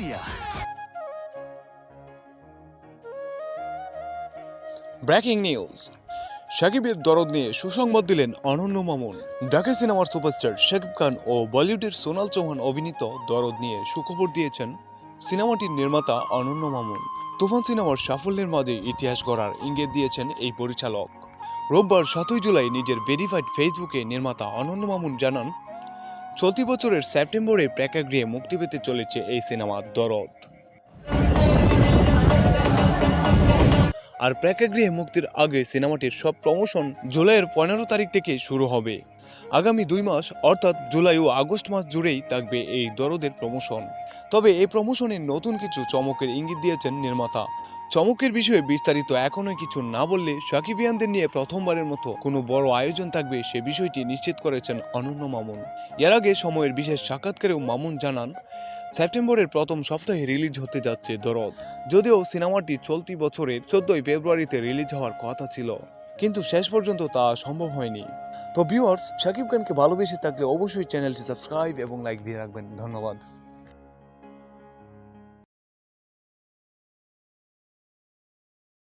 Hallelujah. Breaking news শাকিবের দরদ নিয়ে সুসংবাদ দিলেন অনন্য মামুন। ঢাকা সিনেমার সুপারস্টার শাকিব খান ও বলিউডের সোনাল চৌহান অভিনীত দরদ নিয়ে সুখবর দিয়েছেন সিনেমাটির নির্মাতা অনন্য মামুন। তুফান সিনেমার সাফল্যের মাঝে ইতিহাস গড়ার ইঙ্গিত দিয়েছেন এই পরিচালক। রোববার সাতই জুলাই নিজের ভেরিফাইড ফেসবুকে নির্মাতা অনন্য মামুন জানান চলতি বছরের সেপ্টেম্বরে প্রেক্ষাগৃহে মুক্তি পেতে চলেছে এই সিনেমা দরদ। আর প্রেক্ষাগৃহে মুক্তির আগে সিনেমাটির সব প্রমোশন জুলাইয়ের পনেরো তারিখ থেকে শুরু হবে। আগামী দুই মাস, অর্থাৎ জুলাই ও আগস্ট মাস জুড়েই থাকবে এই দরদের প্রমোশন তবে এই প্রমোশনে নতুন কিছু চমকের ইঙ্গিত দিয়েছেন নির্মাতা। চমকের বিষয়ে বিস্তারিত এখনও কিছু না বললে সাকিবিয়ানদের নিয়ে প্রথমবারের মতো কোনো বড় আয়োজন থাকবে সে বিষয়টি নিশ্চিত করেছেন অনন্য মামুন। এর আগে সময়ের বিশেষ সাক্ষাৎকারেও মামুন জানান, সেপ্টেম্বরের প্রথম সপ্তাহে রিলিজ হতে যাচ্ছে দরদ। যদিও সিনেমাটি চলতি বছরের চোদ্দই ফেব্রুয়ারিতে রিলিজ হওয়ার কথা ছিল, কিন্তু শেষ পর্যন্ত তা সম্ভব হয়নি। তো ভিউয়ার্স শাকিব খানকে ভালোবেসে থাকলে অবশ্যই চ্যানেলটি সাবস্ক্রাইব এবং লাইক দিয়ে রাখবেন। ধন্যবাদ।